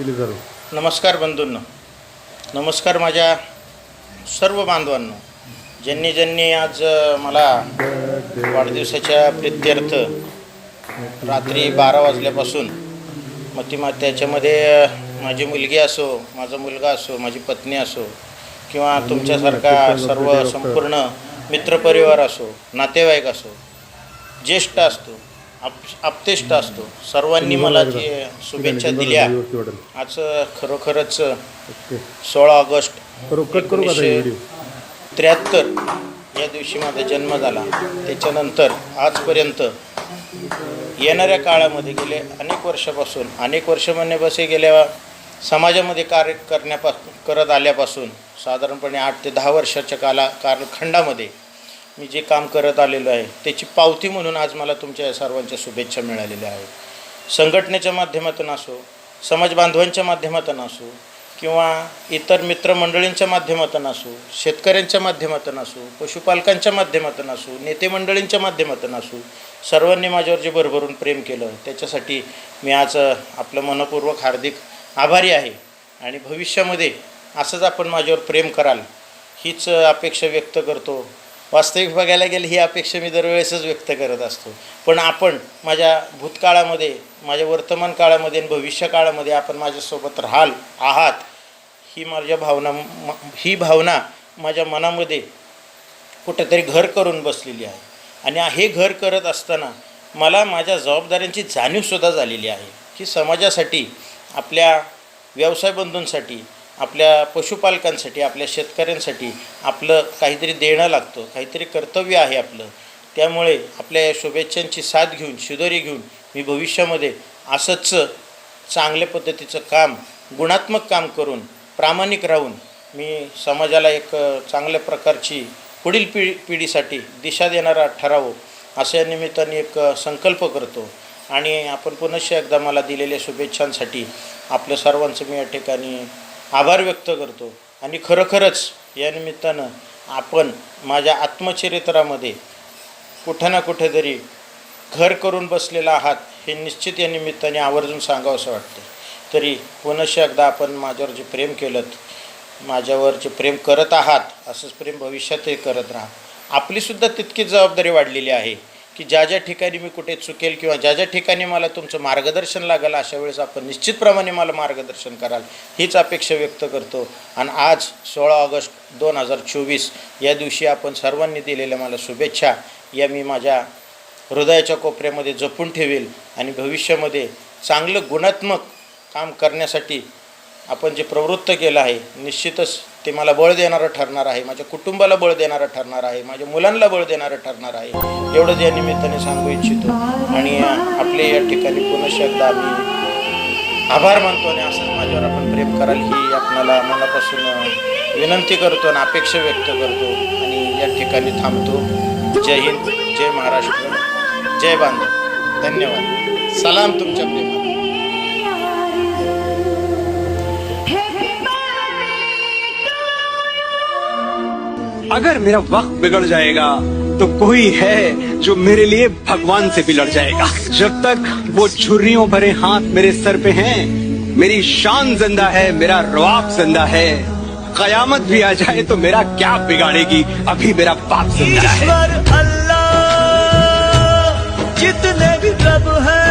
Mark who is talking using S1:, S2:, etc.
S1: केली जाईल
S2: नमस्कार बंधूंना. नमस्कार माझ्या सर्व बांधवांनो. ज्यांनी ज्यांनी आज मला वाढदिवसाच्या प्रित्यर्थ रात्री बारा वाजल्यापासून मग ती मग त्याच्यामध्ये माझी मुलगी असो माझा मुलगा असो माझी पत्नी असो किंवा तुमच्यासारखा सर्व संपूर्ण मित्रपरिवार असो नातेवाईक असो ज्येष्ठ असतो आप आपतेष्ट असतो. सर्वांनी मला जी शुभेच्छा दिल्या. आज खरोखरच सोळा ऑगस्ट
S1: व्हिडिओ?
S2: त्र्याहत्तर? या दिवशी माझा जन्म झाला. त्याच्यानंतर आजपर्यंत येणाऱ्या काळामध्ये गेले अनेक वर्षापासून अनेक वर्ष बसे गेल्या समाजामध्ये कार्य करण्यापा करत आल्यापासून साधारणपणे आठ ते दहा वर्षाच्या काला कालखंडामध्ये मी जे काम करत आलेलो आहे त्याची पावती म्हणून आज मला तुमच्या या सर्वांच्या शुभेच्छा मिळालेल्या आहेत. संघटनेच्या माध्यमातून असो समाज बांधवांच्या माध्यमातून असो किंवा इतर मित्रमंडळींच्या माध्यमातून असो शेतकऱ्यांच्या माध्यमातून असो पशुपालकांच्या माध्यमातून असो नेते मंडळींच्या माध्यमातून असो सर्वांनी माझ्यावर जे भरभरून प्रेम केलं त्याच्यासाठी मी आज आपलं मनपूर्वक हार्दिक आभारी आहे. आणि भविष्यामध्ये असंच आपण माझ्यावर प्रेम कराल हीच अपेक्षा व्यक्त करतो. वास्तविक बघायला गेलं ही अपेक्षा मी दरवेळेसच व्यक्त करत असतो. पण आपण माझ्या भूतकाळामध्ये माझ्या वर्तमान काळामध्ये आणि भविष्य काळामध्ये आपण माझ्यासोबत राहाल आहात ही माझ्या भावना ही भावना माझ्या मनामध्ये कुठेतरी घर करून बसलेली आहे. आणि हे घर करत असताना मला माझ्या जबाबदाऱ्यांची जाणीवसुद्धा झालेली आहे. की समाजासाठी आपल्या व्यवसाय बंधूंसाठी आपल्या पशुपालकांसाठी आपल्या शेतकऱ्यांसाठी आपलं काहीतरी देणं लागतं काहीतरी कर्तव्य आहे आपलं. त्यामुळे आपल्या या शुभेच्छांची साथ घेऊन शिदोरी घेऊन मी भविष्यामध्ये असंच चांगल्या पद्धतीचं काम गुणात्मक काम करून प्रामाणिक राहून मी समाजाला एक चांगल्या प्रकारची पुढील पिढी पिढीसाठी दिशा देणारा ठरावं अशा निमित्ताने एक संकल्प करतो. आणि आपण पुनश्च एकदा मला दिलेल्या शुभेच्छांसाठी आपल्या सर्वांचं मी या ठिकाणी आभार व्यक्त करतो. आणि खरोखरच या निमित्तानं आपण माझ्या आत्मचरित्रामध्ये कुठं ना कुठेतरी घर करून बसलेला आहात हे निश्चित या निमित्ताने आवर्जून सांगावंसं वाटतं. तरी पुनश्च एकदा आपण माझ्यावर जे प्रेम केलं माझ्यावर जे प्रेम करत आहात असंच प्रेम भविष्यातही करत राहा. आपलीसुद्धा तितकीच जबाबदारी वाढलेली आहे. की ज्या ज्या ठिकाणी मी कुठे चुकेल किंवा ज्या ज्या ठिकाणी मला तुमचं मार्गदर्शन लागेल अशा वेळेस आपण निश्चितप्रमाणे मला मार्गदर्शन कराल हीच अपेक्षा व्यक्त करतो. आणि आज सोळा ऑगस्ट दोन हजार चोवीस या दिवशी आपण सर्वांनी दिलेल्या मला शुभेच्छा या मी माझ्या हृदयाच्या कोपऱ्यामध्ये जपून ठेवेल आणि भविष्यामध्ये चांगलं गुणात्मक काम करण्यासाठी आपण जे प्रवृत्त केलं आहे निश्चितच ते मला बळ देणारं ठरणार आहे माझ्या कुटुंबाला बळ देणारं ठरणार आहे माझ्या मुलांना बळ देणारं ठरणार आहे. एवढंच या निमित्ताने सांगू इच्छितो. आणि आपले या ठिकाणी पुनश्च एकदा आम्ही आभार मानतो आणि असंच माझ्यावर आपण प्रेम कराल ही आपणाला मनापासून विनंती करतो आणि अपेक्षा व्यक्त करतो. आणि या ठिकाणी थांबतो. जय हिंद जय महाराष्ट्र जय बांधव. धन्यवाद. सलाम तुमच्या प्रेमा
S3: अगर मेरा वक्त बिगड़ जाएगा तो कोई है जो मेरे लिए भगवान से भी लड़ जाएगा। जब तक वो छुर्रियों भरे हाथ मेरे सर पे हैं, मेरी शान ज़िंदा है, मेरा रवाब ज़िंदा है। कयामत भी आ जाए तो मेरा क्या बिगाड़ेगी? अभी मेरा बाप ज़िंदा है।
S4: अल्लाह, जितने भी रब है